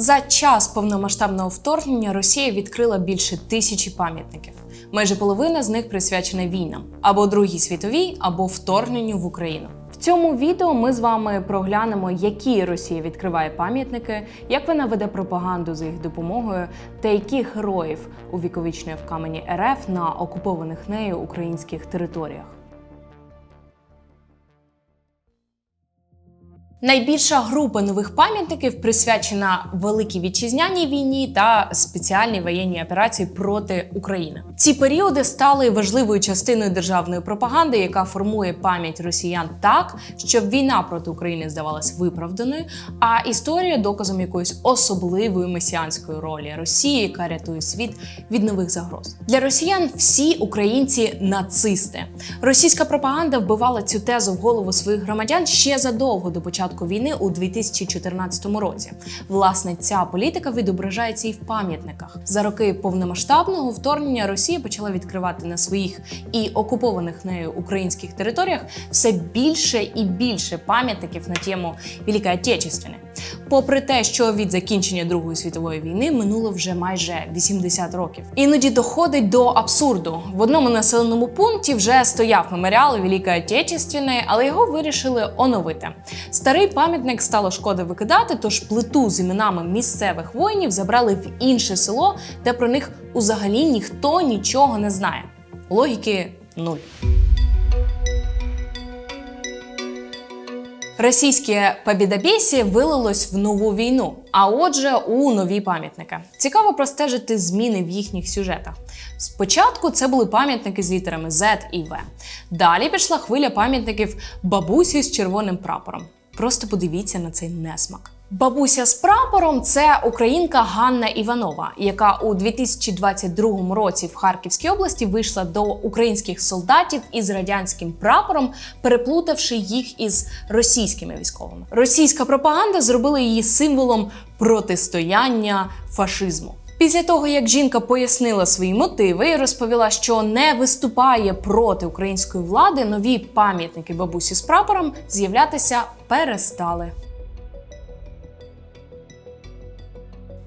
За час повномасштабного вторгнення Росія відкрила більше тисячі пам'ятників. Майже половина з них присвячена війнам або Другій світовій, або вторгненню в Україну. В цьому відео ми з вами проглянемо, які Росія відкриває пам'ятники, як вона веде пропаганду за їх допомогою, та яких героїв увіковічнює в камені РФ на окупованих нею українських територіях. Найбільша група нових пам'ятників присвячена Великій вітчизняній війні та спеціальній воєнній операції проти України. Ці періоди стали важливою частиною державної пропаганди, яка формує пам'ять росіян так, щоб війна проти України здавалась виправданою, а історія доказом якоїсь особливої месіанської ролі Росії, яка рятує світ від нових загроз. Для росіян всі українці нацисти. Російська пропаганда вбивала цю тезу в голову своїх громадян ще задовго до початку війни у 2014 році. Власне, ця політика відображається і в пам'ятниках. За роки повномасштабного вторгнення Росія почала відкривати на своїх і окупованих нею українських територіях все більше і більше пам'ятників на тему Великої Отечественної. Попри те, що від закінчення Другої світової війни минуло вже майже 80 років. Іноді доходить до абсурду. В одному населеному пункті вже стояв меморіал Великої Отечественної, але його вирішили оновити. Старий пам'ятник стало шкода викидати, тож плиту з іменами місцевих воїнів забрали в інше село, де про них узагалі ніхто нічого не знає. Логіки нуль. Російське побідобєсі вилилось в нову війну, а отже, у нові пам'ятники. Цікаво простежити зміни в їхніх сюжетах. Спочатку це були пам'ятники з літерами Z і V. Далі пішла хвиля пам'ятників бабусі з червоним прапором. Просто подивіться на цей несмак. Бабуся з прапором це українка Ганна Іванова, яка у 2022 році в Харківській області вийшла до українських солдатів із радянським прапором, переплутавши їх із російськими військовими. Російська пропаганда зробила її символом протистояння фашизму. Після того, як жінка пояснила свої мотиви і розповіла, що не виступає проти української влади, нові пам'ятники бабусі з прапором з'являтися перестали.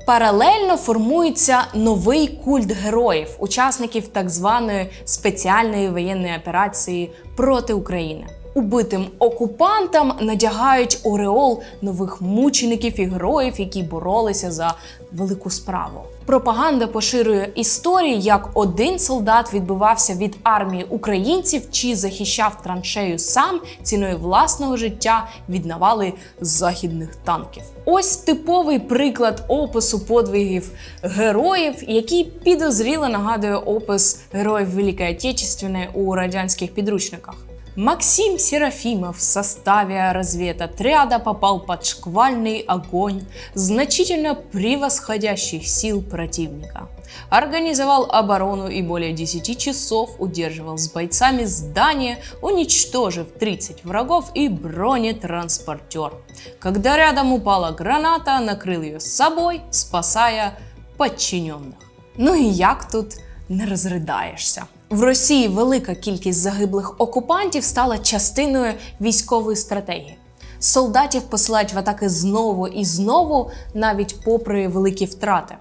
Паралельно формується новий культ героїв, учасників так званої спеціальної воєнної операції проти України. Убитим окупантам надягають ореол нових мучеників і героїв, які боролися за велику справу. Пропаганда поширює історії, як один солдат відбивався від армії українців чи захищав траншею сам ціною власного життя від навали західних танків. Ось типовий приклад опису подвигів героїв, який підозріло нагадує опис героїв Великої Отечественної у радянських підручниках. Максим Серафимов в составе разведотряда попал под шквальный огонь значительно превосходящих сил противника. Организовал оборону и более 10 часов удерживал с бойцами здание, уничтожив 30 врагов и бронетранспортер. Когда рядом упала граната, накрыл ее с собой, спасая подчиненных. Ну і як тут не розридаєшся? В Росії велика кількість загиблих окупантів стала частиною військової стратегії. Солдатів посилають в атаки знову і знову, навіть попри великі втрати.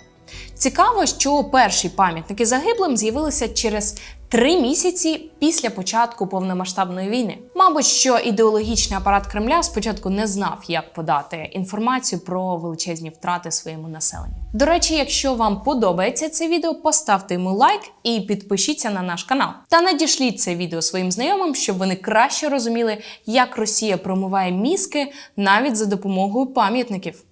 Цікаво, що перші пам'ятники загиблим з'явилися через три місяці після початку повномасштабної війни. Мабуть, що ідеологічний апарат Кремля спочатку не знав, як подати інформацію про величезні втрати своєму населенню. До речі, якщо вам подобається це відео, поставте йому лайк і підпишіться на наш канал. Та надішліть це відео своїм знайомим, щоб вони краще розуміли, як Росія промиває мізки навіть за допомогою пам'ятників.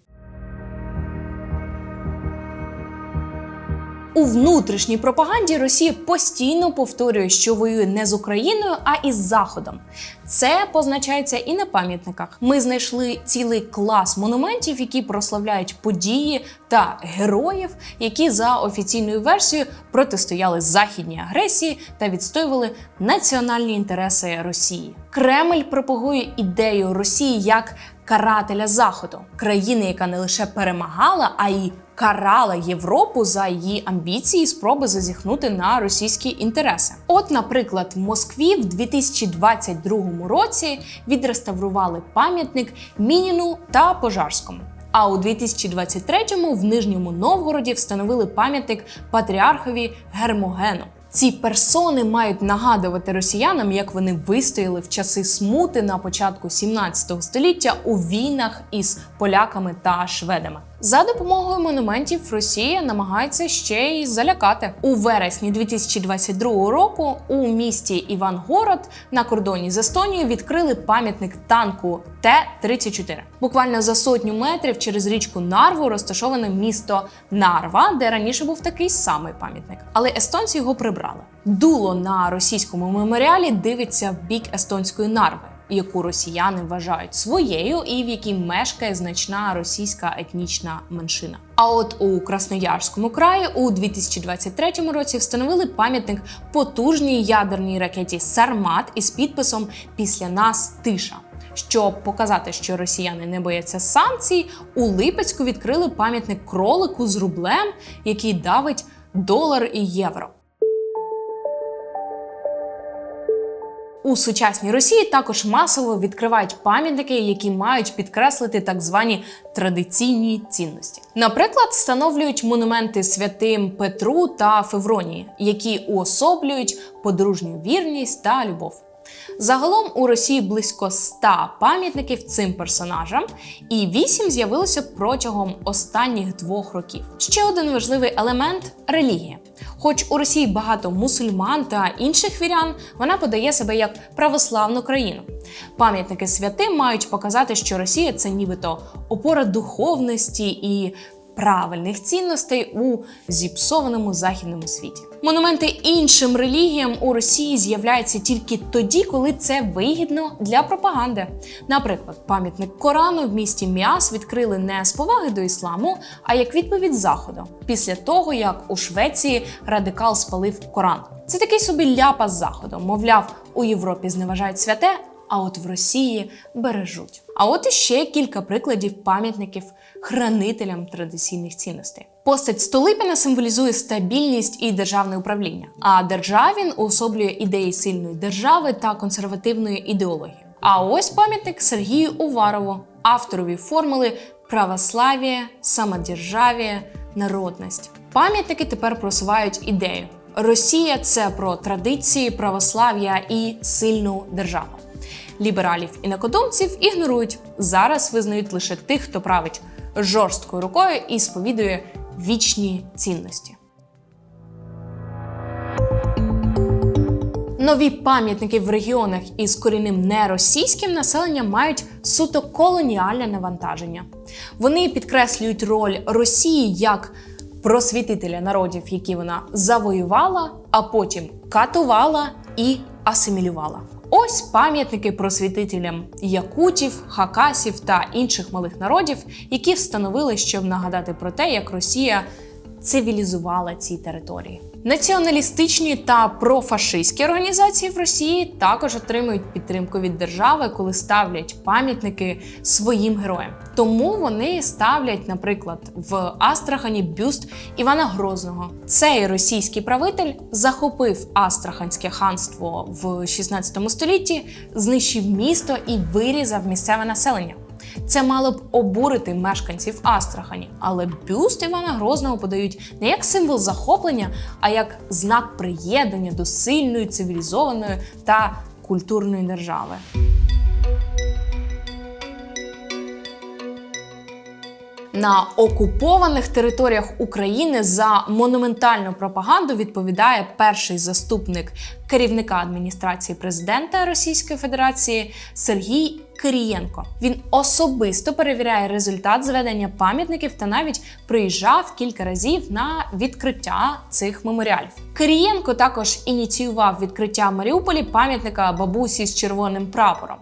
У внутрішній пропаганді Росія постійно повторює, що воює не з Україною, а із Заходом. Це позначається і на пам'ятниках. Ми знайшли цілий клас монументів, які прославляють події та героїв, які за офіційною версією протистояли західній агресії та відстоювали національні інтереси Росії. Кремль пропагує ідею Росії як карателя Заходу, країни, яка не лише перемагала, а й карала Європу за її амбіції і спроби зазіхнути на російські інтереси. От, наприклад, в Москві в 2022 році відреставрували пам'ятник Мініну та Пожарському. А у 2023-му в Нижньому Новгороді встановили пам'ятник патріархові Гермогену. Ці персони мають нагадувати росіянам, як вони вистояли в часи смути на початку 17 століття у війнах із поляками та шведами. За допомогою монументів Росія намагається ще й залякати у вересні 2022 року. У місті Івангород на кордоні з Естонією відкрили пам'ятник танку Т-34. Буквально за сотню метрів через річку Нарву розташоване місто Нарва, де раніше був такий самий пам'ятник. Але естонці його прибрали. Дуло на російському меморіалі дивиться в бік естонської нарви яку росіяни вважають своєю, і в якій мешкає значна російська етнічна меншина. А от у Красноярському краї у 2023 році встановили пам'ятник потужній ядерній ракеті Сармат із підписом Після нас тиша. Щоб показати, що росіяни не бояться санкцій, у Липецьку відкрили пам'ятник кролику з рублем, який давить долар і євро. У сучасній Росії також масово відкривають пам'ятники, які мають підкреслити так звані традиційні цінності. Наприклад, встановлюють монументи святим Петру та Февронії, які уособлюють подружню вірність та любов. Загалом у Росії близько 100 пам'ятників цим персонажам, і 8 з'явилося протягом останніх двох років. Ще один важливий елемент релігія. Хоч у Росії багато мусульман та інших вірян, вона подає себе як православну країну. Пам'ятники святим мають показати, що Росія це нібито опора духовності і правильних цінностей у зіпсованому західному світі. Монументи іншим релігіям у Росії з'являються тільки тоді, коли це вигідно для пропаганди. Наприклад, пам'ятник Корану в місті Міас відкрили не з поваги до ісламу, а як відповідь заходу, після того як у Швеції радикал спалив Коран. Це такий собі ляпа з заходу. Мовляв, у Європі зневажають святе, а от в Росії бережуть. А от іще кілька прикладів пам'ятників хранителям традиційних цінностей. Постать Столипіна символізує стабільність і державне управління, а Державін уособлює ідеї сильної держави та консервативної ідеології. А ось пам'ятник Сергію Уварову, авторові формули православ'я, самодержав'я, народність. Пам'ятники тепер просувають ідею. Росія це про традиції, православ'я і сильну державу. Лібералів і накодомців ігнорують. Зараз визнають лише тих, хто править жорсткою рукою і сповідує вічні цінності. Нові пам'ятники в регіонах із корінним неросійським населенням мають суто колоніальне навантаження. Вони підкреслюють роль Росії як просвітителя народів, які вона завоювала, а потім катувала і асимілювала. Ось пам'ятники просвітителям якутів, хакасів та інших малих народів, які встановили, щоб нагадати про те, як Росія цивілізувала ці території. Націоналістичні та профашистські організації в Росії також отримують підтримку від держави, коли ставлять пам'ятники своїм героям. Тому вони ставлять, наприклад, в Астрахані бюст Івана Грозного. Цей російський правитель захопив Астраханське ханство в 16 столітті, знищив місто і вирізав місцеве населення. Це мало б обурити мешканців Астрахані, але бюст Івана Грозного подають не як символ захоплення, а як знак приєднання до сильної, цивілізованої та культурної держави. На окупованих територіях України за монументальну пропаганду відповідає перший заступник керівника адміністрації президента Російської Федерації Сергій Кирієнко. Він особисто перевіряє результат зведення пам'ятників та навіть приїжджав кілька разів на відкриття цих меморіалів. Кирієнко також ініціював відкриття в Маріуполі пам'ятника бабусі з червоним прапором.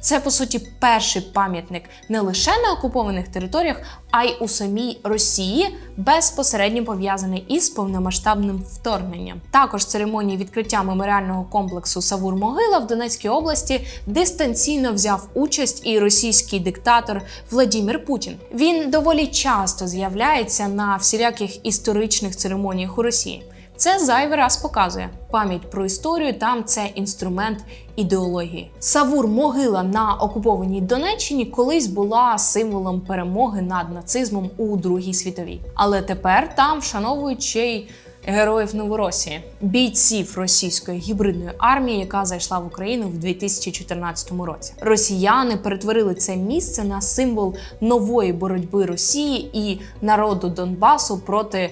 Це по суті перший пам'ятник не лише на окупованих територіях, а й у самій Росії, безпосередньо пов'язаний із повномасштабним вторгненням. Також церемонії відкриття меморіального комплексу Савур-Могила в Донецькій області дистанційно взяв участь і російський диктатор Владімір Путін. Він доволі часто з'являється на всіляких історичних церемоніях у Росії. Це зайвий раз показує. Пам'ять про історію там це інструмент ідеології. Савур могила на окупованій Донеччині колись була символом перемоги над нацизмом у Другій світовій. Але тепер там вшановують ще й героїв Новоросії, бійців російської гібридної армії, яка зайшла в Україну в 2014 році. Росіяни перетворили це місце на символ нової боротьби Росії і народу Донбасу проти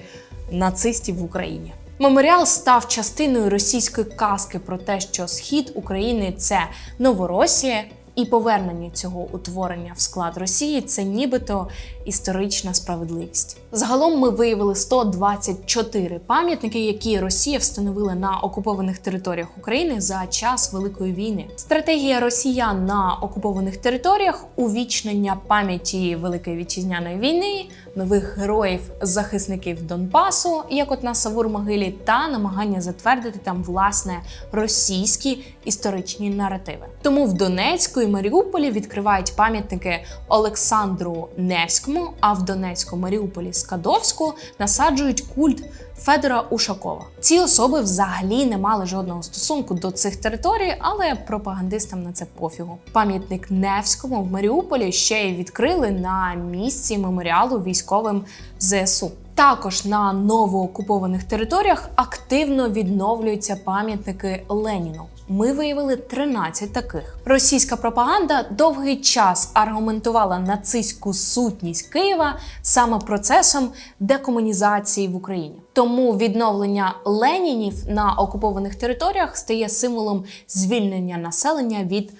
нацистів в Україні. Меморіал став частиною російської казки про те, що схід України це Новоросія, і повернення цього утворення в склад Росії це нібито історична справедливість. Загалом ми виявили 124 пам'ятники, які Росія встановила на окупованих територіях України за час Великої війни. Стратегія росіян на окупованих територіях увічнення пам'яті Великої вітчизняної війни, нових героїв, захисників Донбасу, як от на Савур-Могилі, та намагання затвердити там власне російські історичні наративи. Тому в Донецьку і Маріуполі відкривають пам'ятники Олександру Невському, а в Донецьку, Маріуполі, Скадовську насаджують культ Федора Ушакова. Ці особи взагалі не мали жодного стосунку до цих територій, але пропагандистам на це пофігу. Пам'ятник Невському в Маріуполі ще й відкрили на місці меморіалу військовим ЗСУ. Також на новоокупованих територіях активно відновлюються пам'ятники Леніну. Ми виявили 13 таких. Російська пропаганда довгий час аргументувала нацистську сутність Києва саме процесом декомунізації в Україні. Тому відновлення Ленінів на окупованих територіях стає символом звільнення населення від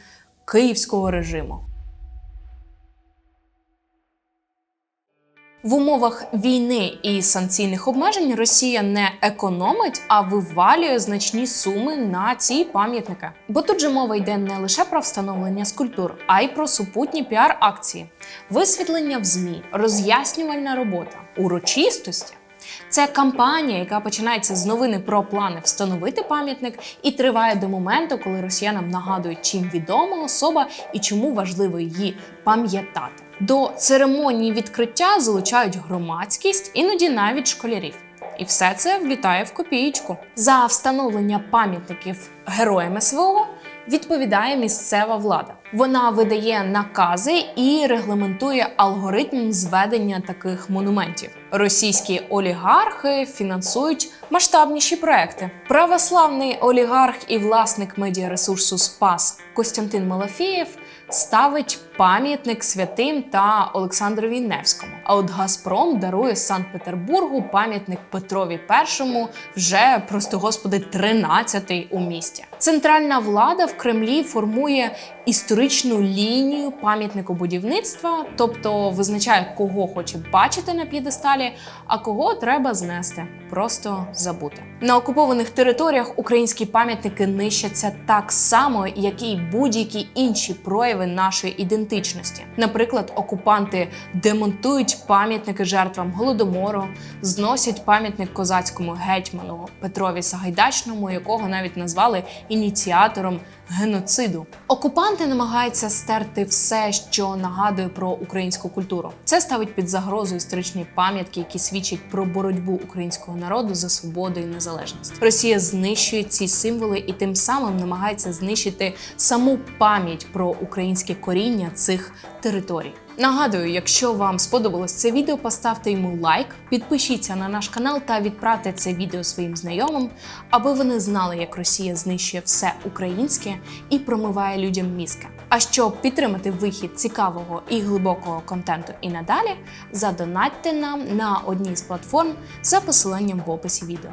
київського режиму. В умовах війни і санкційних обмежень Росія не економить, а вивалює значні суми на ці пам'ятники. Бо тут же мова йде не лише про встановлення скульптур, а й про супутні піар-акції, висвітлення в змі, роз'яснювальна робота, урочистості. Це кампанія, яка починається з новини про плани встановити пам'ятник і триває до моменту, коли росіянам нагадують, чим відома особа і чому важливо її пам'ятати. До церемонії відкриття залучають громадськість, іноді навіть школярів. І все це влітає в копієчку. За встановлення пам'ятників героям СВО відповідає місцева влада. Вона видає накази і регламентує алгоритм зведення таких монументів. Російські олігархи фінансують масштабніші проекти. Православний олігарх і власник медіаресурсу Спас Костянтин Малафєєв ставить пам'ятник святим та Олександрові Невському. А от Газпром дарує Санкт-Петербургу пам'ятник Петрові І вже просто господи 13-й у місті. Центральна влада в Кремлі формує історичну лінію пам'ятникобудівництва, тобто визначає, кого хоче бачити на п'єдесталі, а кого треба знести, просто забути. На окупованих територіях українські пам'ятники нищаться так само, як і будь-які інші прояви нашої ідентичності. Наприклад, окупанти демонтують пам'ятники жертвам голодомору, зносять пам'ятник козацькому гетьману Петрові Сагайдачному, якого навіть назвали ініціатором геноциду. Окупанти намагаються стерти все, що нагадує про українську культуру. Це ставить під загрозу історичні пам'ятки, які свідчать про боротьбу українського народу за свободу і незалежність. Росія знищує ці символи і тим самим намагається знищити саму пам'ять про українське коріння цих територій. Нагадую, якщо вам сподобалось це відео, поставте йому лайк, підпишіться на наш канал та відправте це відео своїм знайомим, аби вони знали, як Росія знищує все українське і промиває людям мізки. А щоб підтримати вихід цікавого і глибокого контенту і надалі, задонатьте нам на одній з платформ за посиланням в описі відео.